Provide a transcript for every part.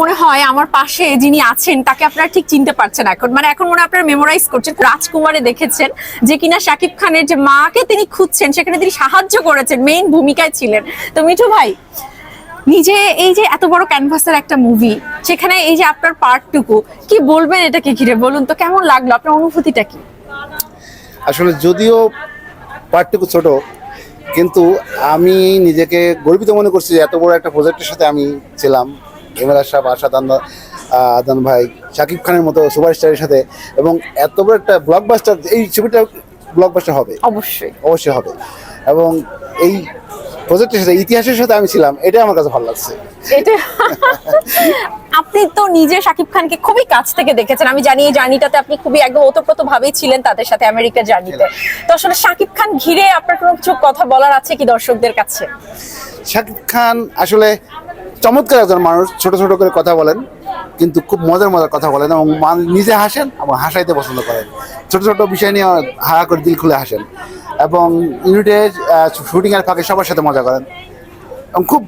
মনে হয় আমার পাশে যিনি আছেন, তাকে আপনারা ঠিক চিনতে পারছেন এখন। মানে এখন মনে আপনারা মেমোরাইজ করছেন, রাজকুমারে দেখেছেন যে কিনা শাকিব খানের যে মাকে তিনি খুঁজছেন, সেখানে তিনি সাহায্য করেছেন মেইন ভূমিকায় ছিলেন। তো মিঠু ভাই, নিজে এই যে এত বড় ক্যানভাসের একটা মুভি সেখানে এই যে আপনার পার্টটুকু, কি বলবেন এটাকে ঘিরে? বলুন তো, কেমন লাগল? আপনার অনুভূতিটা কি? আসলে যদিও পার্টটুকু ছোট, কিন্তু আমি নিজেকে গর্বিত মনে করছি যে এত বড় একটা প্রজেক্টের সাথে আমি ছিলাম। এমএল আশরাফ আশাদ আদান ভাই শাকিব খানের মতো সুপারস্টারের সাথে এবং এত বড় একটা ব্লকবাস্টার এই ছবিটা ব্লকবাস্টার হবে? অবশ্যই। অবশ্যই হবে। এবং এই প্রজেক্টের সাথে ইতিহাসের সাথে আমি ছিলাম এটা আমার কাছে ভালো লাগছে। এটা আপনি তো নিজে শাকিব খানকে খুবই কাছ থেকে দেখেছেন। আমি জানি এই জার্নিটাতে আপনি খুবই একদম ওতপ্রোত ভাবেই ছিলেন তাদের সাথে আমেরিকার জার্নিতে। তো আসলে শাকিব খান ঘিরে আপনার কোনো কিছু কথা বলার আছে কি দর্শকদের কাছে? শাকিব খান আসলে চমৎকার একজন মানুষ, ছোট ছোট করে কথা বলেন, কিন্তু খুব মজার মজার কথা বলেন এবং নিজে হাসেন এবং হাসাইতে পছন্দ করেন। ছোট ছোট বিষয় নিয়ে হা করে দিল খুলে হাসেন। এবং ইউনিটে শুটিংয়ের ফাঁকে সবার সাথে মজা করেন। এবং খুব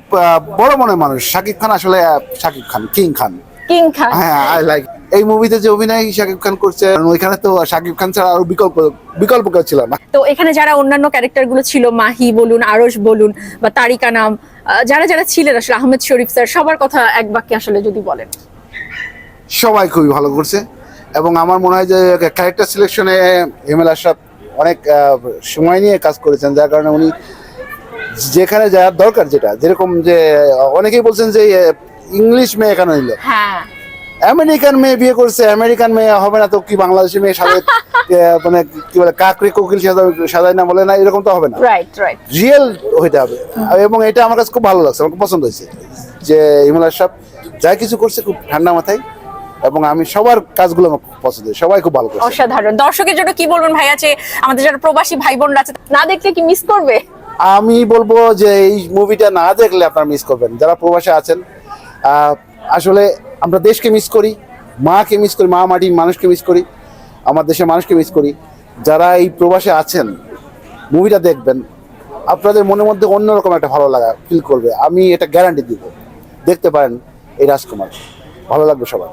বড় মনের মানুষ, শাকিব খান আসলে শাকিব খান, কিং খান। কিং খান হ্যাঁ আই লাইক এই মুভিতে যে অভিনয় শাকিব খান করছে ওইখানে তো শাকিব খান ছাড়া আরও বিকল্প বিকল্প কেউ ছিল না। তো এখানে যারা অন্যান্য ক্যারেক্টারগুলো ছিল মাহি বলুন আরশ বলুন বা তারিকা নাম যারা যারা ছিলেন আসলে আহমেদ শরীফ স্যার সবার কথা এক বাক্যে আসলে যদি বলেন। সবাই খুবই ভালো করছে এবং আমার মনে হয় যে ক্যারেক্টার সিলেকশনে এমএল আশরাফ অনেক সময় নিয়ে কাজ করেছেন যার কারণে উনি যেখানে যাওয়ার দরকার যেটা যেরকম যে অনেকেই বলছেন যে ইংলিশ মেয়ে কেন নিল? হ্যাঁ। আমেরিকান মেয়ে বিয়ে করছে আমেরিকান মেয়ে হবে না তো কি বাংলাদেশি মেয়ে আহ, মানে কি বলে কাকরি কোকিল সাজায় না বলে না এরকম তো হবে না। রাইট রাইট রিয়েল হইতে হবে। এবং এটা আমার কাছে খুব ভালো লাগছে আমার খুব পছন্দ হয়েছে। যে ইমল আশরাফ যা কিছু করছে খুব ঠান্ডা মাথায় এবং আমি সবার কাজগুলো আমার পছন্দ। সবাই খুব ভালো করছে। অসাধারণ। দর্শকের জন্য কি বলবেন ভাই আছে? আমাদের যারা প্রবাসী ভাই বোনরা আছে না দেখলে কি মিস করবে? আমি বলব যে এই মুভিটা না দেখলে আপনারা মিস করবেন। যারা প্রবাসে আছেন আসলে আমরা দেশকে মিস করি, মাকে মিস করি, মা মাটির মানুষকে মিস করি, আমার দেশের মানুষকে মিস করি। যারা এই প্রবাসে আছেন মুভিটা দেখবেন, আপনাদের মনের মধ্যে অন্যরকম একটা ভালো লাগা ফিল করবে। আমি এটা গ্যারান্টি দিব। দেখতে পারেন এই রাজকুমার। ভালো লাগবে সবার।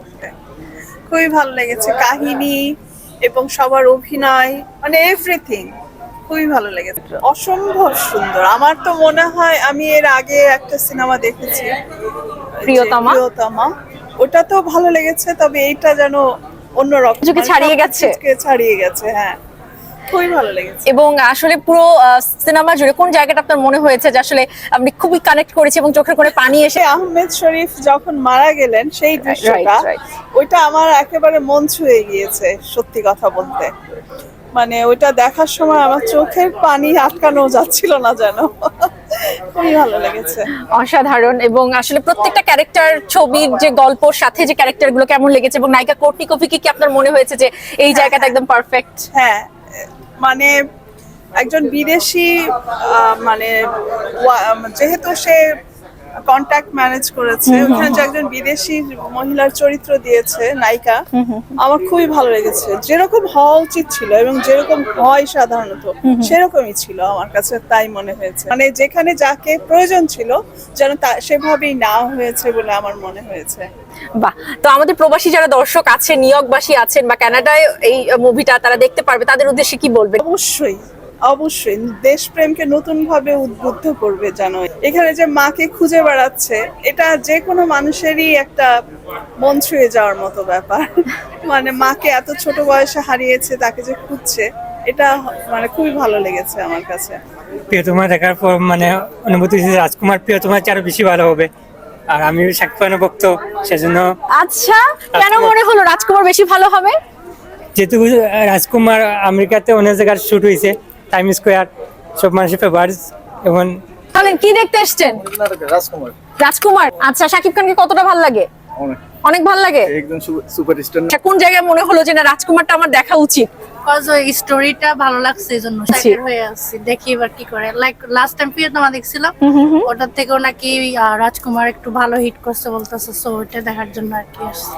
খুবই ভালো লেগেছে। কাহিনী এবং সবার অভিনয় মানে এভরিথিং খুবই ভালো লেগেছে। অসম্ভব সুন্দর। আমার তো মনে হয় আমি এর আগে একটা সিনেমা দেখেছি। প্রিয়তমা? প্রিয়তমা। ওটা তো ভালো লেগেছে তবে এইটা যেন অন্যরকম কিছুকে মানে ছাড়িয়ে গেছে? ছাড়িয়ে গেছে হ্যাঁ। খুবই ভালো লেগেছে। এবং আসলে পুরো সিনেমা জুড়ে কোন জায়গাটা আপনার মনে হয়েছে যে আসলে আপনি খুবই কানেক্ট করেছি এবং চোখের কোণে পানি এসে আহমেদ শরীফ যখন মারা গেলেন সেই দৃশ্যটা ওইটা আমার একেবারে মন ছুঁয়ে গিয়েছে সত্যি কথা বলতে। মানে ওইটা দেখার সময় আমার চোখের পানি আটকানো যাচ্ছিল না যেন। খুবই ভালো লেগেছে। অসাধারণ এবং আসলে প্রত্যেকটা ক্যারেক্টার ছবির যে গল্পর সাথে যে ক্যারেক্টারগুলো কেমন লেগেছে এবং নায়িকা কোর্টি কফিকে কি আপনার মনে হয়েছে যে এই জায়গাটা একদম পারফেক্ট হ্যাঁ মানে একজন বিদেশি মানে যেহেতু সে কন্ট্যাক্ট ম্যানেজ করেছে। ওখানে যে একজন বিদেশি মহিলার চরিত্র দিয়েছে নায়িকা আমার খুবই ভালো লেগেছে। যেরকম হওয়া উচিত ছিল এবং যেরকম হয় সাধারণত সেরকমই ছিল আমার কাছে তাই মনে হয়েছে। মানে যেখানে যাকে প্রয়োজন ছিল যেন তা সেভাবেই না হয়েছে বলে আমার মনে হয়েছে। বাহ! তো আমাদের প্রবাসী যারা দর্শক আছেন নিয়োগবাসী আছেন বা কানাডায় এই মুভিটা তারা দেখতে পারবে তাদের উদ্দেশ্যে কি বলবে অবশ্যই। অবশ্যই দেশপ্রেমকে নতুন ভাবে উদ্বুদ্ধ করবে জানো এখানে যে মাকে খুঁজে বেড়াচ্ছে এটা যে কোনো মানুষেরই একটা মন ছুঁয়ে যাওয়ার মতো ব্যাপার। মানে মাকে এত ছোট বয়সে হারিয়েছে তাকে যে খুঁজছে এটা মানে খুবই ভালো লেগেছে আমার কাছে। প্রিয়তমা দেখার পর মানে অনুভূতি হয়েছে রাজকুমার প্রিয়তমার চেয়ে আরও বেশি ভালো হবে। আর আমি শাকিব ভক্ত সেজন্য আচ্ছা কেন মনে হলো রাজকুমার বেশি ভালো হবে? যেহেতু রাজকুমার আমেরিকাতে অনেক জায়গায় শুট হয়েছে টাইম স্কোয়ার সব মানুষের ফেভারিট এবং তাহলে কি দেখতে এসছেন? রাজকুমার। রাজকুমার? আচ্ছা শাকিব খানকে কতটা ভালো লাগে? অনেক। ভালো লাগে? একদম সুপারস্টার আচ্ছা কোন জায়গায় মনে হলো যে না রাজকুমারটা আমার দেখা উচিত? কজ ওই স্টোরিটা ভালো লাগছে এই জন্য হয়ে আসছি দেখি এবার কি করে। লাইক লাস্ট টাইম প্রিয়তমা দেখছিলাম ওটার থেকেও নাকি আহ, রাজকুমার একটু ভালো হিট করছে বলতেছে সো ওইটা দেখার জন্য আর কি আসছি।